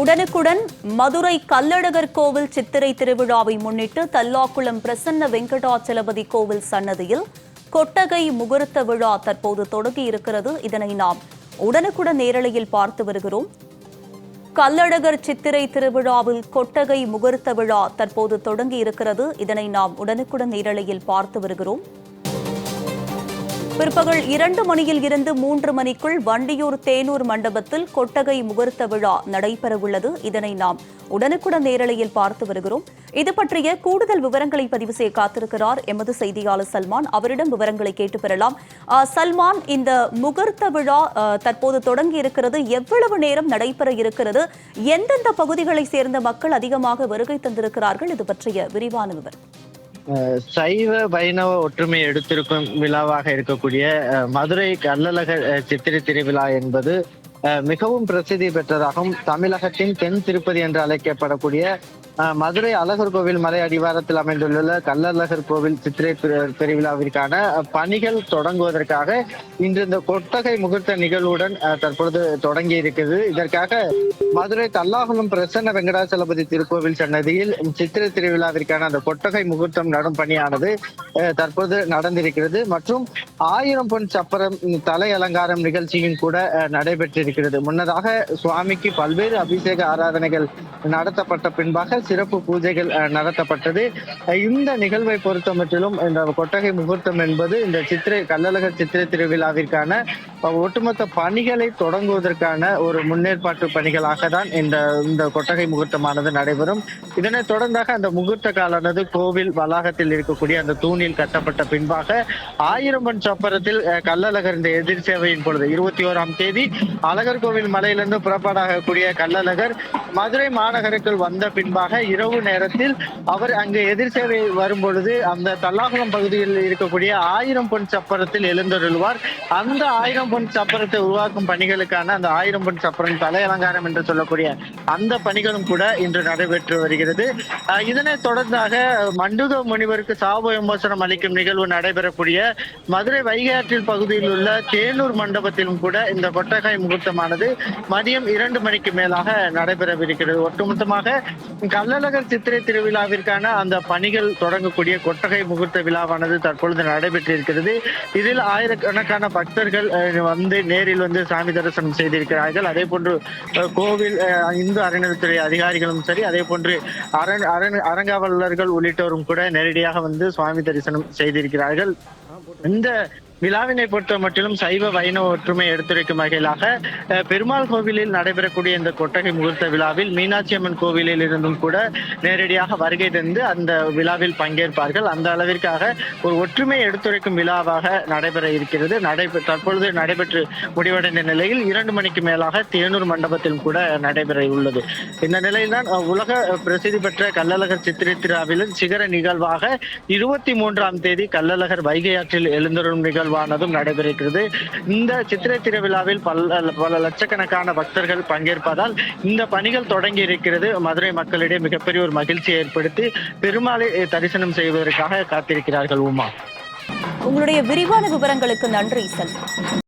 உடனுக்குடன் மதுரை கல்லழகர் கோவில் சித்திரை திருவிழாவை முன்னிட்டு தல்லாக்குளம் பிரசன்ன வெங்கடாச்சலபதி கோவில் சன்னதியில் கொட்டகை முகூர்த்த விழா தற்போது தொடங்கி இருக்கிறது. இதனை நாம் உடனுக்குடன் நேரலையில் பார்த்து வருகிறோம். கல்லழகர் சித்திரை திருவிழாவில் கொட்டகை முகூர்த்த விழா தற்போது தொடங்கி இருக்கிறது. இதனை நாம் உடனுக்குடன் நேரலையில் பார்த்து வருகிறோம். பிற்பகல் இரண்டு மணியில் இருந்து மூன்று மணிக்குள் வண்டியூர் தேனூர் மண்டபத்தில் கொட்டகை முகூர்த்த விழா நடைபெறவுள்ளது. இதனை நாம் உடனுக்குடன் நேரலையில் பார்த்து வருகிறோம். இது பற்றிய கூடுதல் விவரங்களை பதிவு செய்ய காத்திருக்கிறார் எமது செய்தியாளர் சல்மான். அவரிடம் விவரங்களை கேட்டு பெறலாம். சல்மான் இந்த முகூர்த்த விழா தற்போது தொடங்கி இருக்கிறது. எவ்வளவு நேரம் நடைபெற இருக்கிறது? எந்தெந்த பகுதிகளை சேர்ந்த மக்கள் அதிகமாக வருகை தந்திருக்கிறார்கள்? இது பற்றிய விரிவான விவரம். சைவ வைணவ ஒற்றுமை எடுத்திருக்கும் விழாவாக இருக்கக்கூடிய அஹ், மதுரை கள்ளழக அஹ், சித்திரை திருவிழா என்பது அஹ், மிகவும் பிரசித்தி பெற்றதாகவும் தமிழகத்தின் தென் திருப்பதி என்று அழைக்கப்படக்கூடிய மதுரை அழகர் கோவில் மலை அடிவாரத்தில் அமைந்துள்ள கள்ளழகர் கோவில் சித்திரை பெருவிழாவிற்கான பணிகள் தொடங்குவதற்காக இன்று இந்த கொட்டகை முகூர்த்த நிகழ்வுடன் தற்பொழுது தொடங்கி இருக்குது. இதற்காக மதுரை தல்லாகுளம் பிரசன்ன வெங்கடாச்சலபதி திருக்கோவில் சன்னதியில் சித்திரை திருவிழாவிற்கான அந்த கொட்டகை முகூர்த்தம் நடும் பணியானது அஹ், தற்போது நடந்திருக்கிறது. மற்றும் ஆயிரம் பொன் சப்பரம் தலை அலங்காரம் நிகழ்ச்சியும் கூட நடைபெற்றிருக்கிறது. முன்னதாக சுவாமிக்கு பல்வேறு அபிஷேக ஆராதனைகள் நடத்தப்பட்ட பின்பாக சிறப்பு பூஜைகள் நடத்தப்பட்டது. இந்த நிகழ்வை பொறுத்த மட்டிலும் இந்த கொட்டகை முகூர்த்தம் என்பது இந்த சித்திரை கள்ளழகர் சித்திரை திருவிழாவிற்கான ஒட்டுமொத்த பணிகளை தொடங்குவதற்கான ஒரு முன்னேற்பாட்டு பணிகளாக தான் இந்த இந்த கொட்டகை முகூர்த்தமானது நடைபெறும். இதனைத் தொடர்ந்தாக அந்த முகூர்த்த காலானது கோவில் வளாகத்தில் இருக்கக்கூடிய அந்த தூணில் கட்டப்பட்ட பின்பாக ஆயிரம் பன் சப்பரத்தில் அஹ், கள்ளழகர் இந்த எதிர் சேவையின் பொழுது இருபத்தி ஓராம் தேதி அழகர் கோவில் மலையிலிருந்து புறப்பாடாகக்கூடிய கள்ளழகர் மதுரை மாநகருக்குள் வந்த பின்பாக இரவு நேரத்தில் அவர் அங்கு எதிர் சேவை வரும் பொழுது அந்த தல்லாகுளம் பகுதியில் இருக்கக்கூடிய ஆயிரம் பொன் சப்பரத்தில் எழுந்தருள்வார். அந்த ஆயிரம் பொன் சப்பரத்தை உருவாக்கும் பணிகளுக்கான அந்த ஆயிரம் பொன் சப்பரம் தலை அலங்காரம் என்று சொல்லக்கூடிய அந்த பணிகளும் கூட இன்று நடைபெற்று வருகிறது. அஹ் இதனைத் தொடர்ந்தாக மண்டுக முனிவருக்கு சாப விமோசனம் அளிக்கும் நிகழ்வு நடைபெறக்கூடிய மதுரை வைகாற்றில் பகுதியில் உள்ள தேனூர் மண்டபத்திலும் கூட இந்த கொட்டகாய் முகூர்த்தமானது மதியம் இரண்டு மணிக்கு மேலாக நடைபெறவிருக்கிறது. ஒட்டுமொத்தமாக கள்ளழகர் சித்திரை திருவிழாவிற்கான அந்த பணிகள் தொடங்கக்கூடிய கொட்டகை முகூர்த்த விழாவானது தற்பொழுது நடைபெற்றிருக்கிறது. இதில் ஆயிரக்கணக்கான பக்தர்கள் அஹ், வந்து நேரில் வந்து சாமி தரிசனம் செய்திருக்கிறார்கள். அதே போன்று கோவில் அஹ், இந்து அறநிலைத்துறை அதிகாரிகளும் சரி அதே போன்று அரண் அரண் அறங்காவலர்கள் உள்ளிட்டோரும் கூட நேரடியாக வந்து சுவாமி தரிசனம் செய்திருக்கிறார்கள். இந்த விழாவினை பொறுத்த மட்டிலும் சைவ வைணவ ஒற்றுமை எடுத்துரைக்கும் வகையிலாக பெருமாள் கோவிலில் நடைபெறக்கூடிய இந்த கொட்டகை முகூர்த்த விழாவில் மீனாட்சி அம்மன் கோவிலில் இருந்தும் கூட நேரடியாக வருகை தந்து அந்த விழாவில் பங்கேற்பார்கள். அந்த அளவிற்காக ஒரு ஒற்றுமை எடுத்துரைக்கும் விழாவாக நடைபெற இருக்கிறது. நடைபெ தற்பொழுது நடைபெற்று முடிவடைந்த நிலையில் இரண்டு மணிக்கு மேலாக தேனூர் மண்டபத்தில் கூட நடைபெற உள்ளது. இந்த நிலையில்தான் உலக பிரசித்தி பெற்ற கள்ளழகர் சித்திரை திருவிழாவிலும் சிகர நிகழ்வாக இருபத்தி மூன்றாம் தேதி கள்ளழகர் வைகை ஆற்றில் நிகழ்வு நிகழ்வானதும் நடைபெறுகிறது. இந்த சித்திரை திருவிழாவில் பல பல லட்சக்கணக்கான பக்தர்கள் பங்கேற்பதால் இந்த பணிகள் தொடங்கி இருக்கிறது. மதுரை மக்களிடையே மிகப்பெரிய ஒரு மகிழ்ச்சியை ஏற்படுத்தி பெருமாளை தரிசனம் செய்வதற்காக காத்திருக்கிறார்கள் உமா. உங்களுடைய விரிவான விவரங்களுக்கு நன்றி சல்மான்